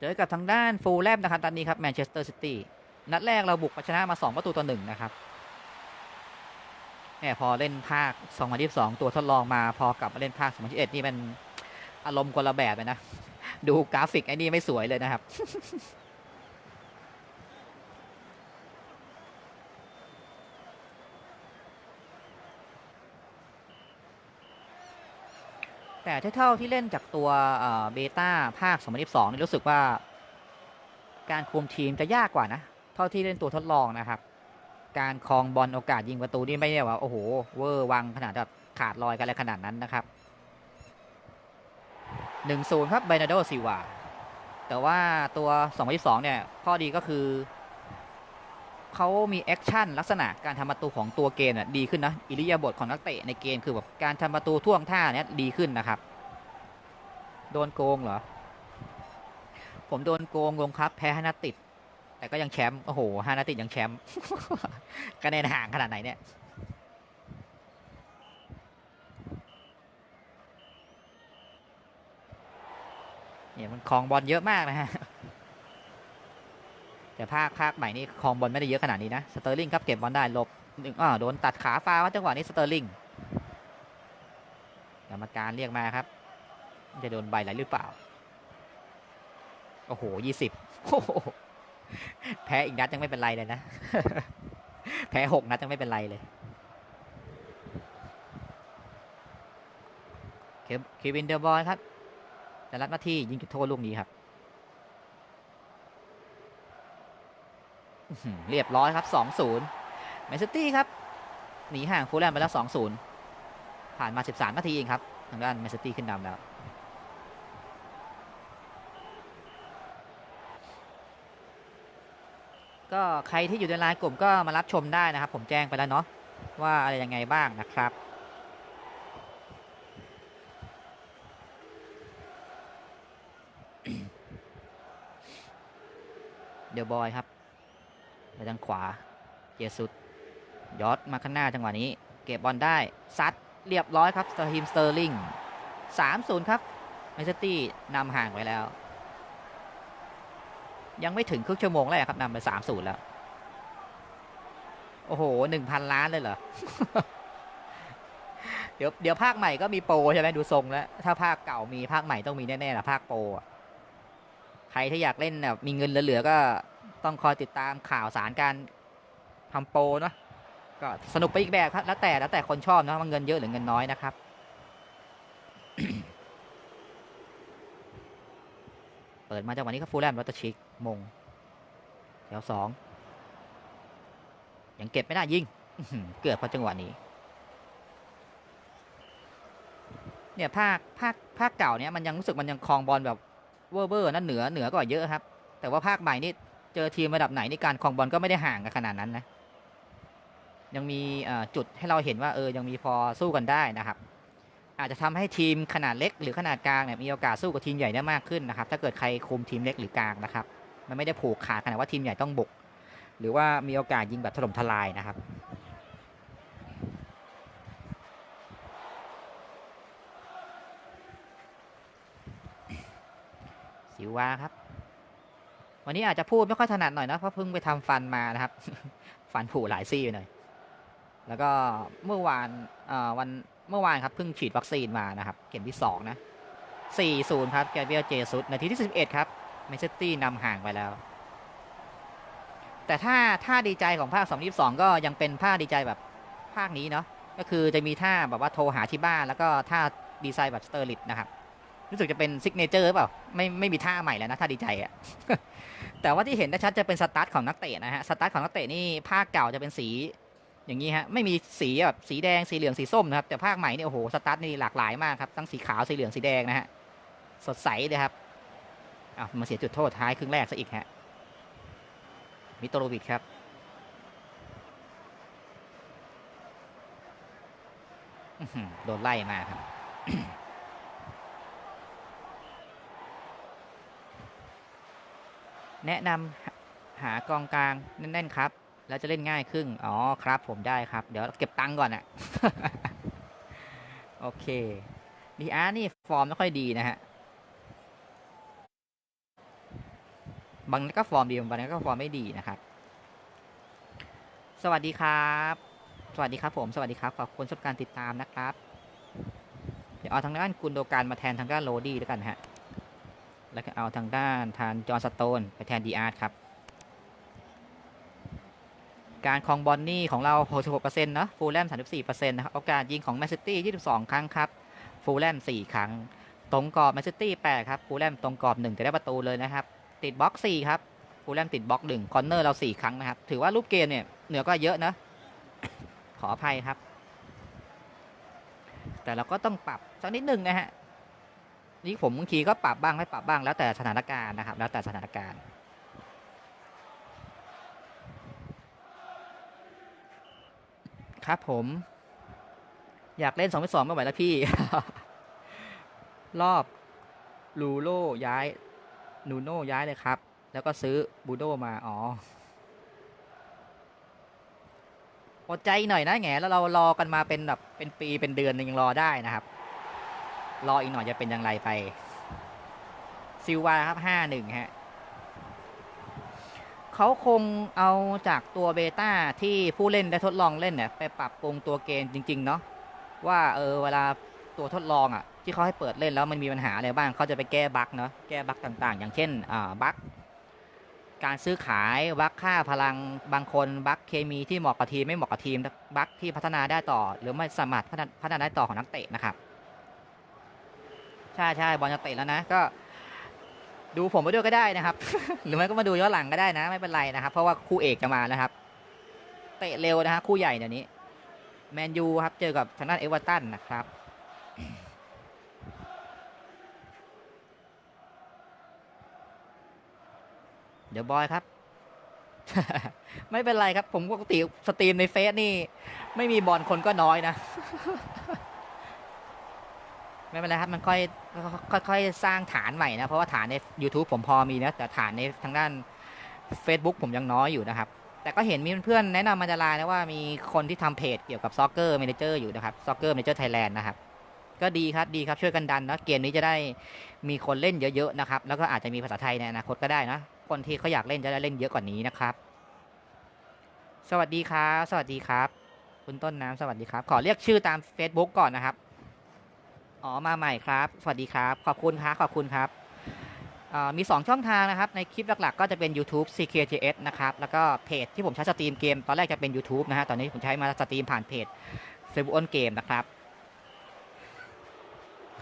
เจอกับทางด้านฟูลแลมนะครับตอนนี้ครับแมนเชสเตอร์ซิตี้นัดแรกเราบุกชนะมา 2 ประตูต่อหนึ่งนะครับแหมพอเล่นภาค 2022 ตัวทดลองมาพอกลับมาเล่นภาค 2021 นี่มันอารมณ์คนละแบบเลยนะ ดูกราฟิกไอ้นี่ไม่สวยเลยนะครับ แต่เท่าที่เล่นจากตัวเบต้าภาค 2022นี่รู้สึกว่า การคุมทีมจะยากกว่านะ เท่าที่เล่นตัวทดลองนะครับ การครองบอลโอกาสยิงประตูนี่ไม่ได้ว่าโอ้โหเวอร์วังขนาดแบบขาดลอยกันอะไรขนาดนั้นนะครับ1-0ครับไบนาโดซิวาแต่ว่าตัว 2022 เนี่ยข้อดีก็คือ เขามีแอคชั่นลักษณะการทำประตูของตัวเกมน่ะดีขึ้นนะอิริยาบถของนักเตะในเกมคือแบบการทำประตูท่วงท่าเนี่ยดีขึ้นนะครับ โดนโกงเหรอ ผมโดนโกงลงครับแพ้ฮานาติด แต่ก็ยังแชมป์โอ้โหฮานาติดยังแชมป์คะแนนห่างขนาดไหนเนี่ยเนี่ยมันคลองบอลเยอะมากนะฮะ แต่ภาคภาคใหม่นี่คลองบอลไม่ได้เยอะขนาดนี้นะสเตอร์ลิงครับเก็บบอลได้หลบหนึ่งอ่าโดนตัดขาฟาวจังหวะนี้สเตอร์ลิงกรรมการเรียกมาครับ จะโดนใบอะไรหรือเปล่า โอ้โหยี่สิบแพ้อีกนัดยังไม่เป็นไรเลยนะ แพ้หกนัดยังไม่เป็นไรเลยเคเควินเดอร์บอยครับจะรับหน้าที่ยิงจุดโทษลูกนี้ครับอื้อหือ เรียบร้อยครับ 2-0แมนซิตี้ครับ หนีห่างฟูลแลมไปแล้ว 2-0 ผ่านมา 13 นาทีเองครับ ทางด้านแมนซิตี้ขึ้นนำแล้ว ก็ใครที่อยู่ในไลน์กลุ่มก็มารับชมได้นะครับ ผมแจ้งไปแล้วเนาะว่าอะไรยังไงบ้างนะครับเดอะบอยครับ ไปทางขวา เจสุดยอดมาข้างหน้าจังหวะนี้ เก็บบอลได้ซัดเรียบร้อยครับสทีมสเตอร์ลิง3-0 ครับแมนเชสตี้นำห่างไว้แล้ว ยังไม่ถึงครึ่งชั่วโมงแรกครับนำไป 3-0 แล้ว โอ้โห1,000ล้านเลยเหรอ เดี๋ยวเดี๋ยวภาคใหม่ก็มีโปรใช่ไหมดูทรงแล้ว ถ้าภาคเก่ามีภาคใหม่ต้องมีแน่ๆละภาคโปรอะใครที่อยากเล่นแบบมีเงินเหลือๆก็ ต้องคอยติดตามข่าวสารการทำโปรเนาะก็สนุกไปอีกแบบครับแล้วแต่แล้วแต่คนชอบนะว่าเงินเยอะหรือเงินน้อยนะครับเปิดมาจังหวะนี้ก็ฟูลแลมรัตชิกมงแถวสองยังเก็บไม่ได้ยิงเกือบพอจังหวะนี้ เนี่ยภาคภาคภาคเก่าเนี่ยมันยังรู้สึกมันยังคลองบอลแบบเวอร์เวอร์นั่นเหนือเหนือกว่าเยอะครับ แต่ว่าภาคใหม่นี่ เจอทีมระดับไหนนี่การคลองบอลก็ไม่ได้ห่างกันขนาดนั้นนะยังมีจุดให้เราเห็นว่าเออยังมีพอสู้กันได้นะครับ อาจจะทำให้ทีมขนาดเล็กหรือขนาดกลางเนี่ยมีโอกาสสู้กับทีมใหญ่ได้มากขึ้นนะครับ ถ้าเกิดใครคุมทีมเล็กหรือกลางนะครับ มันไม่ได้ผูกขาดขนาดว่าทีมใหญ่ต้องบุก หรือว่ามีโอกาสยิงแบบถล่มทลายนะครับสิวาครับ วันนี้อาจจะพูดไม่ค่อยถนัดหน่อยนะเพราะเพิ่งไปทำฟันมานะครับ ฟันผุหลายซี่อยู่หน่อยแล้วก็เมื่อวานเอ่อวันเมื่อวานครับเพิ่งฉีดวัคซีนมานะครับเกมที่สองนะ4-0ครับแกเบียเจซุสนาทีที่11ครับแมนเชสตี้นำห่างไปแล้ว แต่ถ้าท่าดีใจของภาค22ก็ยังเป็นท่าดีใจแบบภาคนี้เนาะก็คือจะมีท่าแบบว่าโทรหาที่บ้าน แล้วก็ท่าดีไซน์แบบสเตอร์ลิตนะครับ รู้สึกจะเป็นซิกเนเจอร์หรือเปล่าไม่ไม่มีท่าใหม่แล้วนะท่าดีใจอะแต่ว่าที่เห็นได้ชัดจะเป็นสตาร์ทของนักเตะนะฮะสตาร์ทของนักเตะนี่ภาคเก่าจะเป็นสี อย่างนี้ฮะไม่มีสีแบบสีแดงสีเหลืองสีส้มนะครับแต่ภาคใหม่เนี่ยโอ้โหสตาร์ทนี่หลากหลายมากครับทั้งสีขาวสีเหลืองสีแดงนะฮะสดใสเลยครับอ้าวมาเสียจุดโทษท้ายครึ่งแรกซะอีกฮะมิโตโรวิชครับโดนไล่มาครับ แนะนำหาหากองกลางแน่นๆครับแล้วจะเล่นง่ายขึ้น อ๋อครับผมได้ครับ เดี๋ยวเก็บตังค์ก่อนอะโอเคดีอาร์นี่ฟอร์มไม่ค่อยดีนะฮะ บางนัดก็ฟอร์มดี บางนัดก็ฟอร์มไม่ดีนะครับ สวัสดีครับ สวัสดีครับผม สวัสดีครับ ขอบคุณสำหรับการติดตามนะครับ เดี๋ยวเอาทางด้านกุนโดการมาแทนทางด้านโรดี้แล้วกันฮะ แล้วก็เอาทางด้านทานจอร์นสโตนไปแทนดีอาร์ตครับ การคองบอลนี่ของเรา 66%เนอะฟูลแลม 34%นะครับโอกาสยิงของแมนซิตี้ 22 ครั้งครับ ฟูลแลม 4 ครั้ง ตรงกรอบแมนซิตี้ 8 ครับ ฟูลแลมตรงกรอบ1จะได้ประตูเลยนะครับ ติดบล็อก 4 ครับ ฟูลแลมติดบล็อก1คอนเนอร์เรา 4 ครั้งนะครับ ถือว่ารูปเกมเนี่ยเหนือก็เยอะนะ ขออภัยครับ แต่เราก็ต้องปรับสักนิดหนึ่งนะฮะ นี่ผมบางทีก็ปรับบ้างไม่ปรับบ้างแล้วแต่สถานการณ์นะครับ แล้วแต่สถานการณ์ครับผม อยากเล่นสองสองไม่ไหวแล้วพี่ รอบลูโร่ย้ายนูโน่ย้ายเลยครับ แล้วก็ซื้อบูโดมา อ๋ออดใจหน่อยนะแงแล้วเรารอกันมาเป็นแบบเป็นปีเป็นเดือนยังรอได้นะครับ รออีกหน่อยจะเป็นอย่างไรไป ซิลวาครับห้าหนึ่งฮะเขาคงเอาจากตัวเบต้าที่ผู้เล่นได้ทดลองเล่นเนี่ยไปปรับปรุงตัวเกมจริง ๆ เนาะว่าเออเวลาตัวทดลองอะ่ะ ที่เขาให้เปิดเล่นแล้วมันมีปัญหาอะไรบ้างเขาจะไปแก้บั๊กเนาะแก้บั๊กต่าง ๆ อย่างเช่นอ่าบั๊กการซื้อขายบั๊กค่าพลังบางคนบั๊กเคมีที่เหมาะกับทีมไม่เหมาะกับทีมบั๊กที่พัฒนาได้ต่อ หรือไม่สามารถพัฒนาได้ต่อของนักเตะนะครับ ใช่ใช่บอลจะเตะแล้วนะก็ดูผมไปด้วยก็ได้นะครับ หรือไม่ก็มาดูย้อนหลังก็ได้นะ ไม่เป็นไรนะครับ เพราะว่าคู่เอกจะมานะครับ เตะเร็วนะฮะคู่ใหญ่เดี๋ยวนี้ แมนยูครับ เจอกับทางด้านเอเวอร์ตันนะครับ เดี๋ยวบอยครับ ไม่เป็นไรครับ ผมปกติสตรีมในเฟซนี่ ไม่มีบอลคนก็น้อยนะ ไม่เป็นไรครับ มันค่อยค่อยสร้างฐานใหม่นะ เพราะว่าฐานใน YouTube ผมพอมีนะ แต่ฐานในทางด้าน Facebook ผมยังน้อยอยู่นะครับ แต่ก็เห็นมีเพื่อนแนะนำมาจารานะว่ามีคนที่ทำเพจเกี่ยวกับซ็อกเกอร์ a ม a เจอร์อยู่นะครับซ็อกเกอร์ a ม a เจอร์ไทยแลนด์นะครับ ก็ดีครับดีครับช่วยกันดันนะเกมนี้จะได้มีคนเล่นเยอะๆนะครับ แล้วก็อาจจะมีภาษาไทยในอนาคตก็ได้นะ คนที่เขาอยากเล่นจะได้เล่นเยอะกว่านี้นะครับ สวัสดีครับ สวัสดีครับ คุณต้นน้ำสวัสดีครับ ขอเรียกชื่อตาม Facebook ก่อนนะครับ อ๋อมาใหม่ครับ สวัสดีครับ ขอบคุณครับขอบคุณครับมี 2 ช่องทางนะครับ ในคลิปหลักๆ ก็จะเป็น YouTube CKTS นะครับ แล้วก็เพจที่ผมใช้สตรีมเกม ตอนแรกจะเป็น YouTube นะฮะ ตอนนี้ผมใช้มาสตรีมผ่านเพจ Facebook on Game นะครับ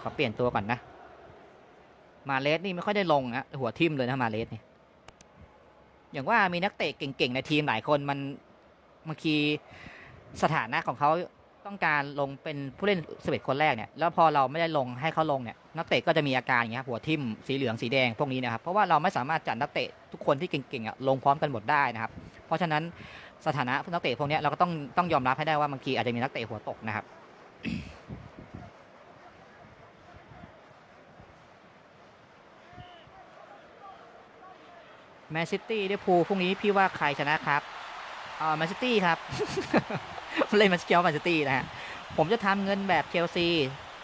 ขอเปลี่ยนตัวก่อนนะ มาเลสนี่ไม่ค่อยได้ลงนะหัวทิมเลยนะมาเลสนี่ อย่างว่ามีนักเตะเก่งๆ ในทีมหลายคนมันบางทีสถานะของเขา ต้องการลงเป็นผู้เล่นสิบเอ็ดคนแรกเนี่ยแล้วพอเราไม่ได้ลงให้เขาลงเนี่ยนักเตะก็จะมีอาการอย่างเงี้ยหัวทิ่มสีเหลืองสีแดงพวกนี้นะครับเพราะว่าเราไม่สามารถจัดนักเตะทุกคนที่เก่งๆอะลงพร้อมกันหมดได้นะครับ เพราะฉะนั้นสถานะนักเตะพวกนี้เราก็ต้องต้องยอมรับให้ได้ว่าบางทีอาจจะมีนักเตะหัวตกนะครับแมนซิตี้ได้พูลพรุ่งนี้พี่ว่าใครชนะครับอ่าแมนซิตี้ครับ เล่นแมนซิตี้แมนซิตี้นะฮะผมจะทำเงินแบบเชลซี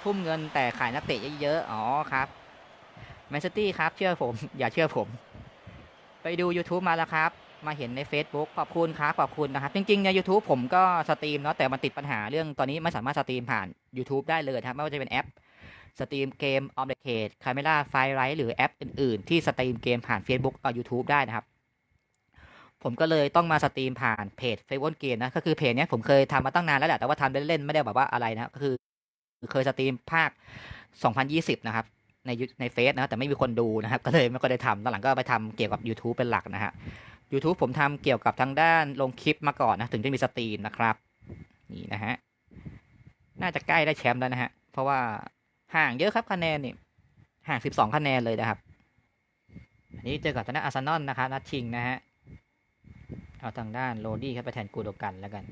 ทุ่มเงินแต่ขายนักเตะเยอะๆอ๋อครับแมนซิตี้ครับ เชื่อผม อย่าเชื่อผม ไปดู YouTube มาแล้วครับ มาเห็นใน Facebook ขอบคุณครับขอบคุณนะครับ จริงๆใน YouTube ผมก็สตรีมเนาะแต่มันติดปัญหาเรื่องตอนนี้ไม่สามารถสตรีมผ่าน YouTube ได้เลยครับไม่ว่าจะเป็นแอปสตรีมเกมออมเดเคทคาเมล่าไฟไรหรือแอปอื่นๆ ที่สตรีมเกมผ่าน Facebook เอ YouTube ได้นะครับ ผมก็เลยต้องมาสตรีมผ่านเพจ Facebook เกมนะก็คือเพจเนี้ยผมเคยทำมาตั้งนานแล้วแหละแต่ว่าทำเล่นๆไม่ได้แบบว่าอะไรนะก็คือเคยสตรีมภาค 2020 นะครับ ในในเฟซนะแต่ไม่มีคนดูนะครับ ก็เลยไม่ก็ได้ทำตอนหลังก็ไปทำเกี่ยวกับ YouTube เป็นหลักนะฮะ YouTube ผมทำเกี่ยวกับทางด้านลงคลิปมาก่อนนะถึงจะมีสตรีมนะครับ นี่นะฮะ น่าจะใกล้ได้แชมป์แล้วนะฮะ เพราะว่าห่างเยอะครับคะแนนนี่ห่าง 12 คะแนนเลยนะครับ อันนี้เจอกับทางด้านอาร์เซนอลนะครับนัดชิงนะฮะ เอาทางด้านโรดี้ครับไปแทนกูโดกันแล้วกัน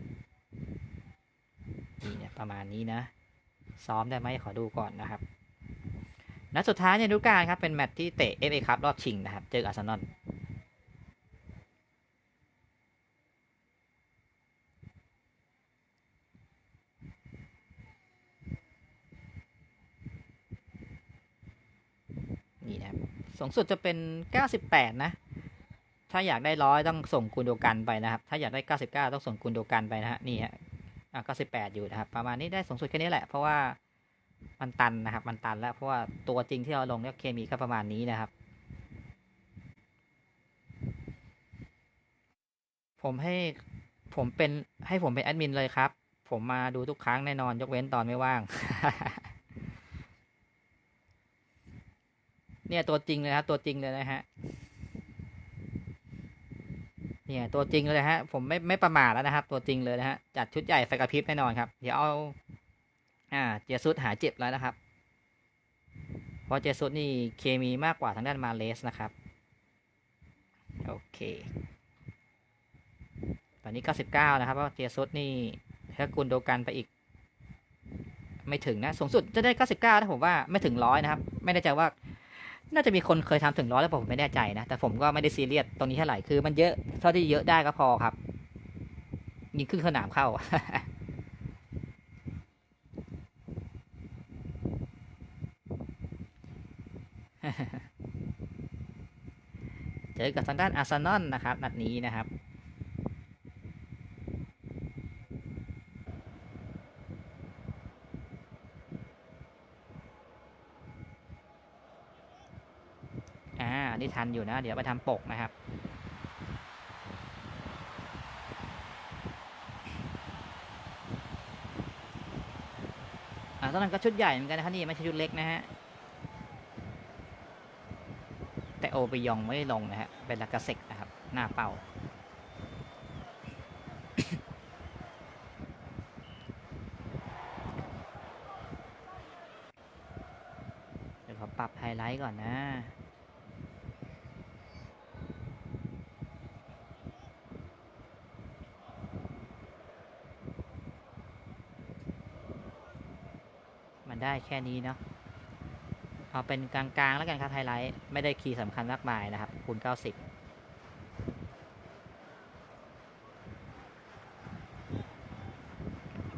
นี่เนี่ยประมาณนี้นะ ซ้อมได้ไหมขอดูก่อนนะครับนัดสุดท้ายในฤดูกาลครับ เป็นแมตช์ที่เตะ FA คัพรอบชิงนะครับ เจออาร์เซนอลนี่นะครับสูงสุดจะเป็น 98 นะ ถ้าอยากได้ร้อยต้องส่งกุนโดกันไปนะครับ ถ้าอยากได้เก้าสิบเก้าต้องส่งกุนโดกันไปนะฮะนี่ฮะอะเก้าสิบแปดอยู่นะครับ ประมาณนี้ได้สูงสุดแค่นี้แหละ เพราะว่ามันตันนะครับ มันตันแล้วเพราะว่าตัวจริงที่เราลงเนี่ยเคมีก็ประมาณนี้นะครับ ผมให้ผมเป็นให้ผมเป็นแอดมินเลยครับ ผมมาดูทุกครั้งแน่นอนยกเว้นตอนไม่ว่าง เนี่ยตัวจริงเลยครับตัวจริงเลยนะฮะ เนี่ยตัวจริงเลยฮะ ผมไม่ไม่ประมาทแล้วนะครับ ตัวจริงเลยนะฮะ จัดชุดใหญ่ไฟกระพริบแน่นอนครับ เดี๋ยวเอา อ่า เจสุดหาเจ็บแล้วนะครับ เพราะเจสุดนี่เคมีมากกว่าทางด้านมาเลสนะครับ โอเค ตอนนี้ 99 นะครับ เพราะเจสุดนี่ถ้ากุนโดกันไปอีก ไม่ถึงนะ สูงสุดจะได้ 99นะผมว่าไม่ถึงร้อยนะครับ ไม่แน่ใจว่า น่าจะมีคนเคยทำถึงร้อยแล้วผมไม่แน่ใจนะ แต่ผมก็ไม่ได้ซีเรียสตรงนี้เท่าไหร่คือมันเยอะเท่าที่เยอะได้ก็พอครับ ยิงขึ้นสนามเข้า เจอกับทางด้านอาร์เซนอลนะครับ นัดนี้นะครับ อ่า นี่ ทันอยู่นะ เดี๋ยวไปทำปกนะครับอ่าตอนนั้นก็ชุดใหญ่เหมือนกันนะครับนี่ไม่ใช่ชุดเล็กนะฮะแต่โอไปยองไม่ได้ลงนะฮะเป็นลากาเซกนะครับ หน้าเป้าเดี๋ยวขอปรับไฮไลท์ก่อนนะ มันได้แค่นี้เนาะเอาเป็นกลางๆแล้วกันครับไฮไลท์ไม่ได้คีย์สำคัญมากมายนะครับคูณ90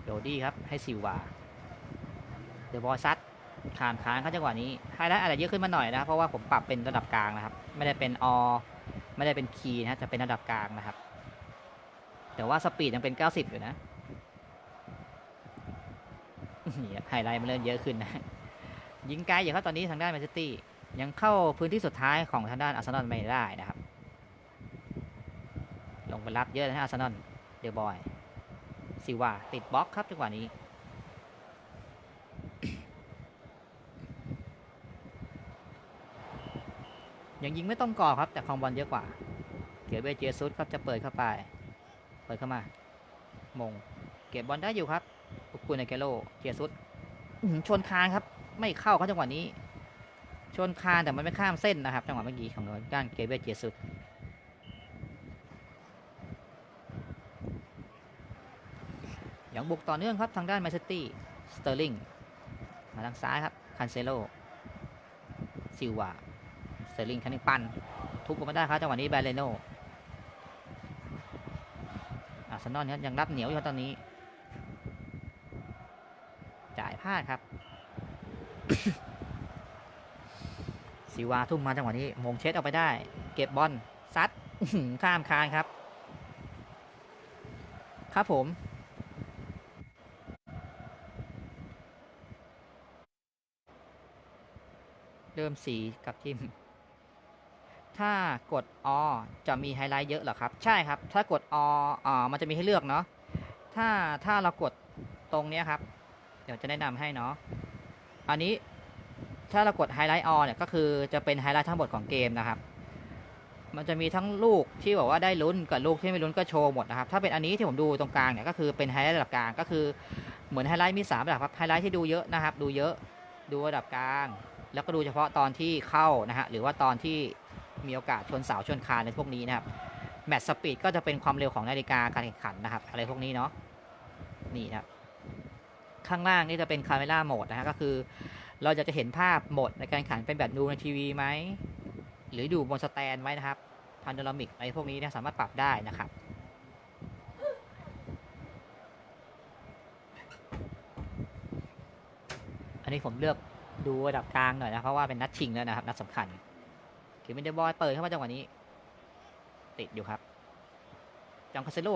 โดดี้ครับ ให้ซิวาเดอะบอลซัดขานค้างเขาจังหวะนี้ไฮไลท์อาจจะเยอะขึ้นมาหน่อยนะ เพราะว่าผมปรับเป็นระดับกลางนะครับ ไม่ได้เป็นอไม่ได้เป็นคีย์นะจะเป็นระดับกลางนะครับ แต่ว่าสปีดยังเป็น 90 อยู่นะ ไฮไลท์มันเริ่มเยอะขึ้นนะยิงไกลอย่างเขาตอนนี้ทางด้านแมนเชสเตอร์ยังเข้าพื้นที่สุดท้ายของทางด้านอาร์เซนอลไม่ได้นะครับ ลงไปรับเยอะนะอาร์เซนอลเดอะบอยซิว่าติดบล็อกครับจังหวะนี้ยังยิงไม่ต้องกรอครับแต่คองบอลเยอะกว่าเกียร์เบเจซุสครับจะเปิดเข้าไป เปิดเข้ามามง เก็บบอลได้อยู่ครับ อุกุนในเกโลเกียร์ซุสอื้อหือชนคานครับ ไม่เข้าครับจังหวะนี้ ชนคานแต่มันไม่ข้ามเส้นนะครับ จังหวะเมื่อกี้ของด้านเกเบเจซุสยังบุกต่อเนื่องครับทางด้านแมนเชสเตอร์สเตอร์ลิงมาทางซ้ายครับคันเซโลซิลวาสเซอร์ลิงคันนี้ปันทุบออกมาได้ครับจังหวะนี้แบรเลโนอาร์เซนอลครับยังรับเหนียวอยู่ตอนนี้ พลาดครับซิวาทุ่มมาจังหวะนี้มงเช็ดออกไปได้ เก็บบอลซัดข้ามคานครับ ครับผมเริ่มสีกับทิม ถ้ากดอจะมีไฮไลท์เยอะเหรอครับ ใช่ครับ ถ้ากดออ่ามันจะมีให้เลือกเนาะ ถ้าถ้าเรากดตรงเนี้ยครับ เดี๋ยวจะแนะนำให้เนาะอันนี้ถ้าเรากดไฮไลท์อเนี่ยก็คือจะเป็นไฮไลท์ทั้งหมดของเกมนะครับ มันจะมีทั้งลูกที่บอกว่าได้ลุ้นกับลูกที่ไม่ลุ้นก็โชว์หมดนะครับ ถ้าเป็นอันนี้ที่ผมดูตรงกลางเนี่ยก็คือเป็นไฮไลท์ระดับกลางก็คือเหมือนไฮไลท์มีสามระดับครับไฮไลท์ที่ดูเยอะนะครับ ดูเยอะดูระดับกลาง แล้วก็ดูเฉพาะตอนที่เข้านะฮะหรือว่าตอนที่มีโอกาสชนเสาชนคานในพวกนี้นะครับแมตช์สปีดก็จะเป็นความเร็วของนาฬิกาการแข่งขันนะครับอะไรพวกนี้เนาะนี่นะครับ ข้างล่างนี่จะเป็นคาเมล่าโหมดนะฮะก็คือ เราจะจะเห็นภาพโหมดในการขันเป็นแบบดูในทีวีไหมหรือดูบนสแตนไว้นะครับพานโนรามิกอะไรพวกนี้นะสามารถปรับได้นะครับอันนี้ผมเลือกดูระดับกลางหน่อยนะ เพราะว่าเป็นนัดชิงแล้วนะครับนัดสำคัญเขียนเป็นเดบอยเปิดเข้ามาจังหวะนี้ ติดอยู่ครับจองคาเซโล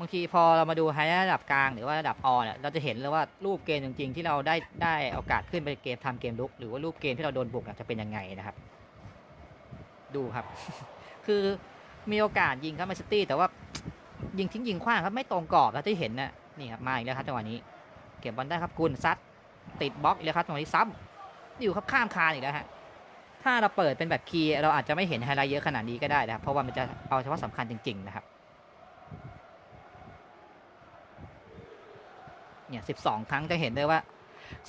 บางทีพอเรามาดูไฮระดับกลางหรือว่าระดับออเนี่ยเราจะเห็นเลยว่ารูปเกมจริง ๆ ที่เราได้ได้โอกาสขึ้นไปเกมทำเกมลุก หรือว่ารูปเกมที่เราโดนบุกจะเป็นยังไงนะครับ ดูครับ คือมีโอกาสยิงครับมนซิตี้แต่ว่ายิงทิ้งยิงขว้างครับไม่ตรงกรอบแล้วที่เห็นนะนี่ครับมาอีกแล้วครับจังหวะนี้ เก็บบอลได้ครับกุลซัดติดบล็อกอีกแล้วครับจังหวะนี้ซ้ำอยู่ครับข้ามคานอีกแล้วฮะถ้าเราเปิดเป็นแบบคีย์เราอาจจะไม่เห็นไฮไลท์เยอะขนาดนี้ก็ได้นะครับเพราะว่ามันจะเอาเฉพาะสำคัญจริง ๆ นะครับ เนี่ยสิบสองครั้งจะเห็นได้ว่า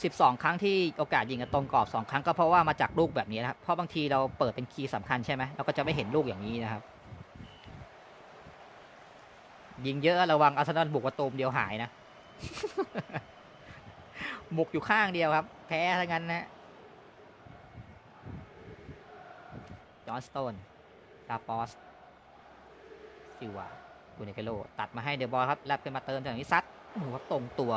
สิบสองครั้งที่โอกาสยิงกับตรงกรอบสองครั้งก็เพราะว่ามาจากลูกแบบนี้นะครับเพราะบางทีเราเปิดเป็นคีย์สำคัญใช่ไหมเราก็จะไม่เห็นลูกอย่างนี้นะครับ ยิงเยอะระวังอาร์เซนอลบุกประตูมเดียวหายนะบุกอยู่ข้างเดียวครับ แพ้ทั้งนั้นนะจอห์นสโตนลาปอสซิวากูเนเกโลตัดมาให้เดบอลครับแลบขึ้นมาเติมจากนี้ซัด โอ้โหตรงตัว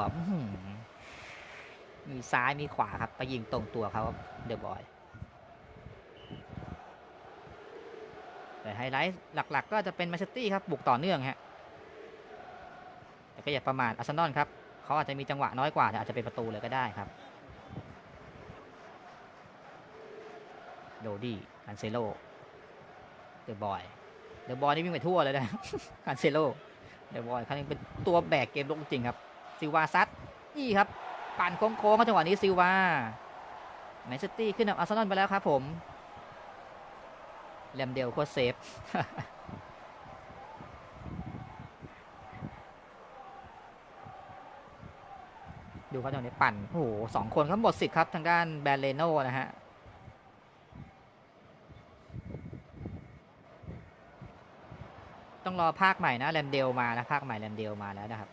มีซ้ายมีขวาครับ ไปยิงตรงตัวเขาเดบอยแต่ไฮไลท์หลัก ๆ ก็จะเป็นแมนเชสตี้ครับ บุกต่อเนื่องฮะแต่ก็อย่าประมาทอาร์เซนอลครับเขาอาจจะมีจังหวะน้อยกว่าแต่อาจจะเป็นประตูเลยก็ได้ครับ โดดี้คันเซโลเดอะบอยเดอะบอยนี่วิ่งไปทั่วเลยนะคันเซโล เดอะบอยเขาเป็นตัวแบกเกมลงจริงครับซิวาซัดนี่ครับปั่นโค้งๆครับจังหวะนี้ซิวาแมนเชสตี้ขึ้นนำอาร์เซนอลไปแล้วครับผมแลมเดลโคตรเซฟดูเขาตรงนี้ปั่น โอ้โหสองคนเขาหมดสิทธิ์ครับ ทางด้านแบรเลโน่นะฮะ ต้องรอภาคใหม่นะแรมเดลมานะภาคใหม่แรมเดลมาแล้วนะครับ